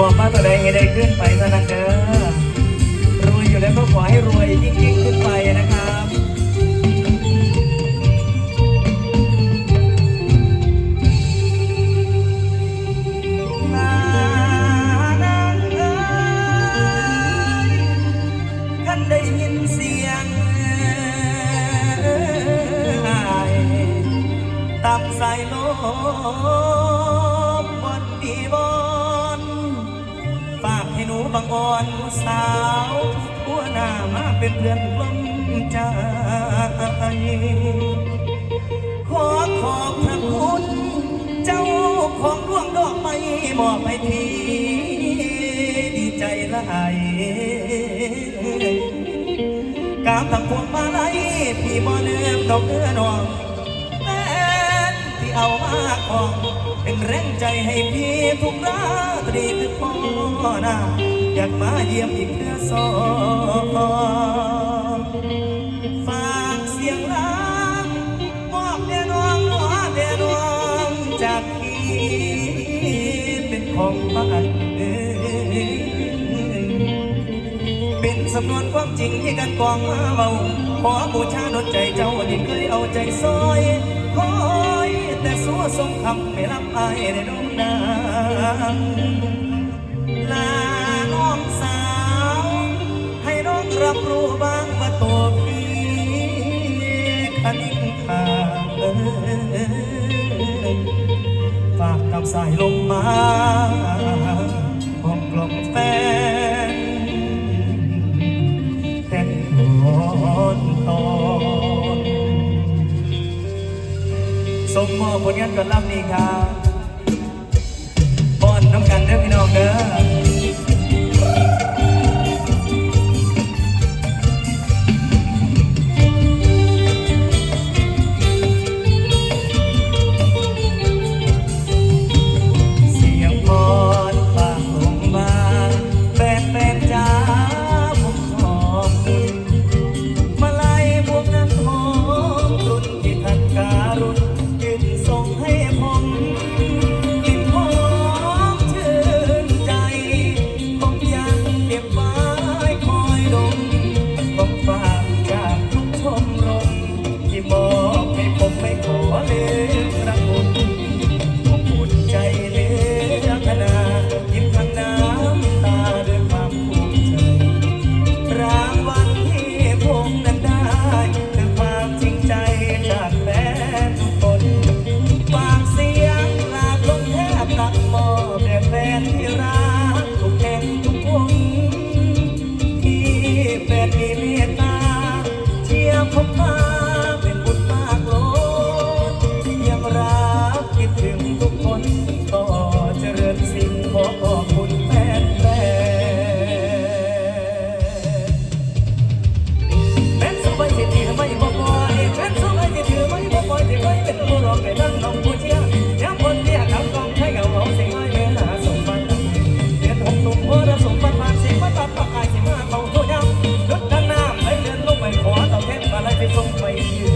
บอกว่าตัวใดให้ได้ขึ้นไปสท่านั้เด้อรวยอยู่แล้วก็ขอให้รวยยิ่งยิ่งขึ้นไปนะครับได้ยินเสียงตามสายลม อนสาวหัวหน้ามาเป็นเพื่อนลมใจ ขอขอบพระคุณ เจ้าของร่วงดอกไม้มอบให้พีดีใจละไอกามทั้งพวงมาลัยพี่บ่ลืมดอกเอื้อน้องแม่ที่เอามาของเป็นแรงใจให้พี่ทุกราตรีคือพ่อหน้า อยากมาเยี่ยมอีกเพื่อสองฝากเสียงรักมอบแด่ดวงหัวแด่ดวงจากพี่เป็นของบ้านเป็นสำนวนความจริงที่กันกองมาเบาขอบูชาดนใจเจ้าที่เคยเอาใจซอยคอยแต่สัวทรงคำไม่รับอายในดวงนางลา องสาว ให้น้องรับรู้บ้างว่าตัวพี่คันขาฝากกับสายลมมาหอมกลมแฟนเต้นอนตอนสมมอบผลงานก่อนรับนี้ครับป้อนน้ำกันเด้อพี่น้องเด้อ happy from my years.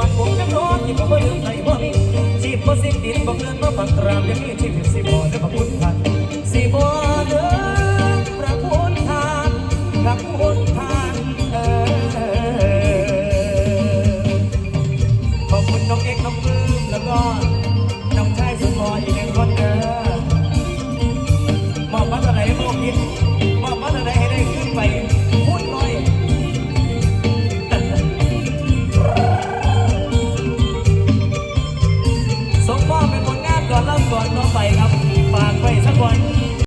อนผมยังร้อนที่ผมบ่ลืมใส่บ่มีจีบบ่สิติดบ่เพื่อนบ่ฝักตราบยังมี